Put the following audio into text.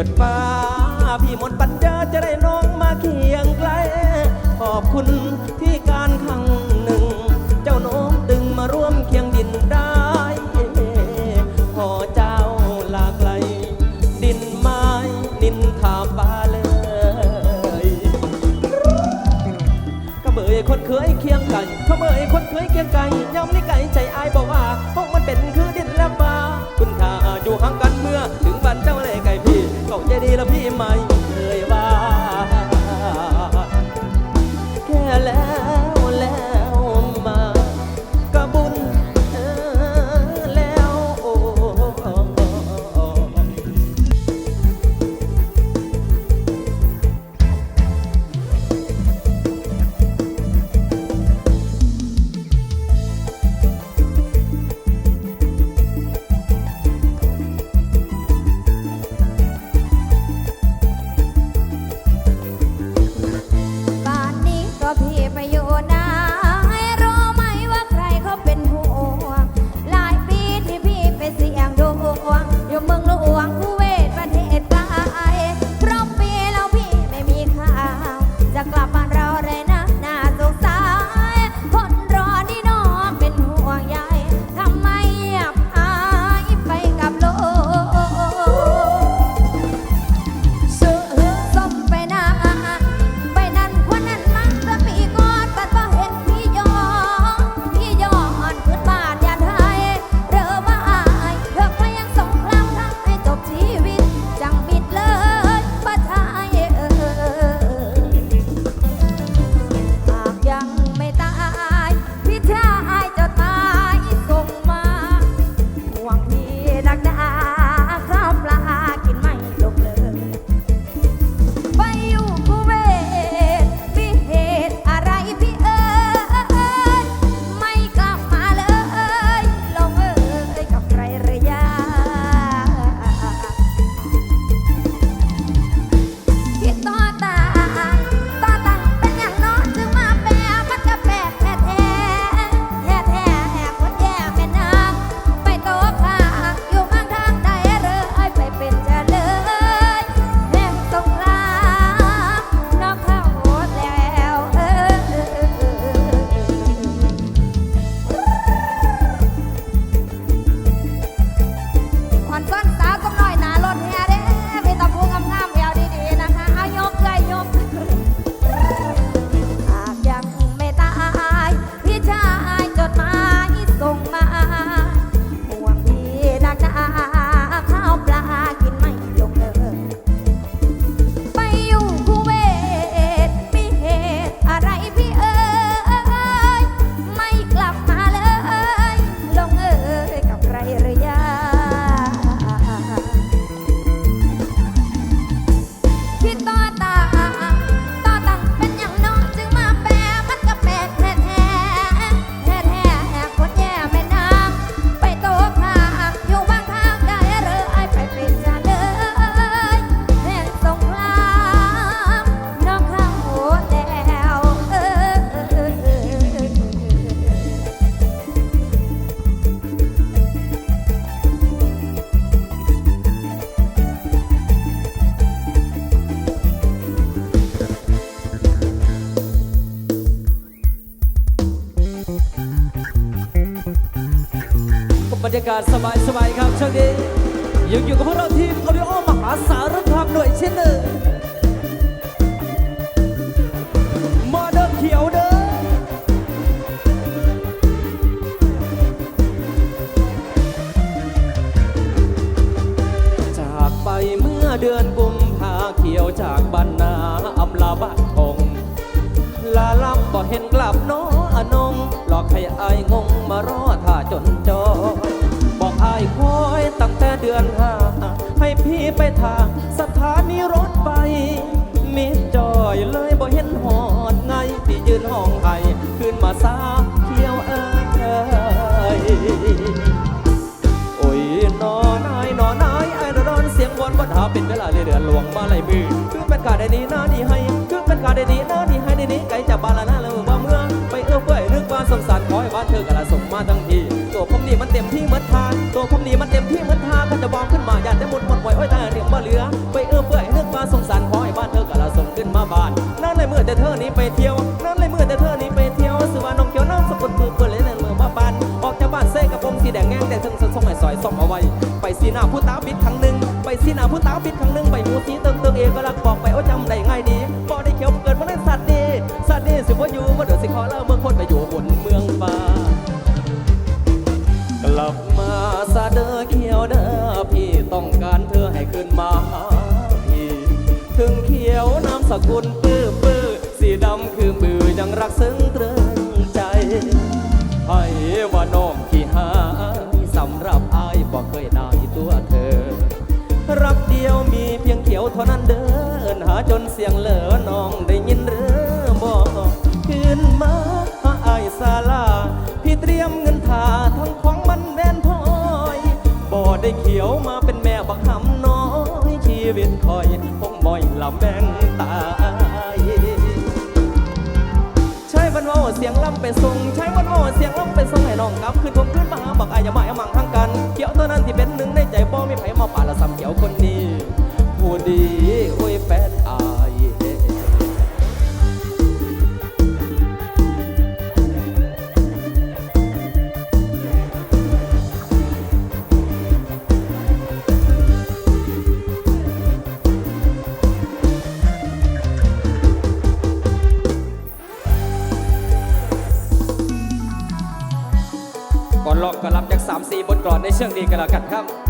ิดฟ้า พี่มนปัญญาจะได้น้องมาเคียงไกล ขอบคุณที่การครั้งหนึ่ง เจ้าน้องดึงมาร่วมเคียงดินได้ ขอเจ้าลาไกล ดินไม้นินทาบาเลยก็เบยคนเคยเคียงไก่ก็เบยคนเคยเคียงไก่ย้ำในไก่ใจอายบอกว่า จะดีแล้วพี่ไหม รรยากาศสบายๆครับช่วงนี้ยังอยู่กับพวกเราทีมออริโอมหาสารคามหน่วยเช่นเดิมมาเดินเขียวเด้อจากไปเมื่อเดือนกุมภาเขียวจากบ้านนาอำลาบ้านคงลาลำบ่เห็นกลับน้ออนงหลอกให้อายงงมารอท่าจนจอ เดือนห้าให้พี่ไปทางสถานีรถไฟมิดจอยเลยบ่เห็นหอดไงพี่ยืนห้องไห้ขึ้นมาซาเขียวเอ้ยโอ้ยนอนายนอนายไอ้ร้อนเสียงวอนวัดหาเป็นเวลาเลยเดือนหลวงมาไหลมือคือเป็นขาดได้ดีหน้าดีให้คือเป็นขาดได้ดีหน้าดีให้ได้ดีไกลจากบ้านละหน้าแล้วบ่เมืองไปเอื้อเฟื้อยนึกว่าสงสารขอให้บ้านเธอกระสมมาทั้งทีตัวผมนี่มันเต็มที่เหมือนทางตัวผมนี่างขึ้นมาอยากได้หมดหมดไว้โอ้ยแต่เดี๋ยวมาเหลือ ไปเอื้อเฟื้อยนึกว่าสงสารขอให้บ้านเธอกระสมขึ้นมาบ้านนั่นเลยเมื่อแต่เธอนี้ไปเที่ยวนั่นเลยเมื่อแต่เธอนี้ไปเที่ยวสือว่าน้องเขียวน้ำสกุลปืนเปื้อนเลยนั่นเมื่อมาบ้านออกจากบ้านเซ่กับผมสีแดงแง่งแต่ถึงสส่งให้ซอยส่องเอาไว้ ไปสีหน้าผู้ตาบิดครั้งหนึ่งไปสีหน้าผู้ตาบิดครั้งหนึ่งไปหูสีเติงเติงเองก็รักบอกไปว่าจำได้ง่ายดีบ่ได้เขียวเกิดมาในสัตว์ดีสัตว์ดีสิว่าอยู่ว่าเดี๋ยวสิขอเล่าเมืองคนไปอยู่ ขึ้นมาหาพี่ถึงเขียวน้ำสกุลปื้อปื้อสีดำคือมือยังรักซึ้งตรึงใจให้ว่าน้องที่หายสำหรับอายบอกเคยได้ตัวเธอ รักเดียวมีเพียงเขียวเท่านั้นเดินหาจนเสียงเหลอน้องได้ยินหรือบอกขึ้นมาหาอายศาลา พี่เตรียมเงินทาทั้งของมันแน่นพอยบ่ได้เขียวมา แบ่งตายใช้วันว่าเสียงล่ำไปส่งใช้วันว่าเสียงล่ำไปส่งให้น้องกลับขึ้นผมขึ้นมาหาบักอายอย่ามาอย่ามังทั้งกันเกี่ยวตัวนั้นที่เป็นหนึ่งในใจบ่มีไผมาป่าละซ้ำเกี่ยวคนนี้ผู้ดีโอ้ยแฟน 3 4 บนกรอนในเชิงดีกันแล้วกันครับ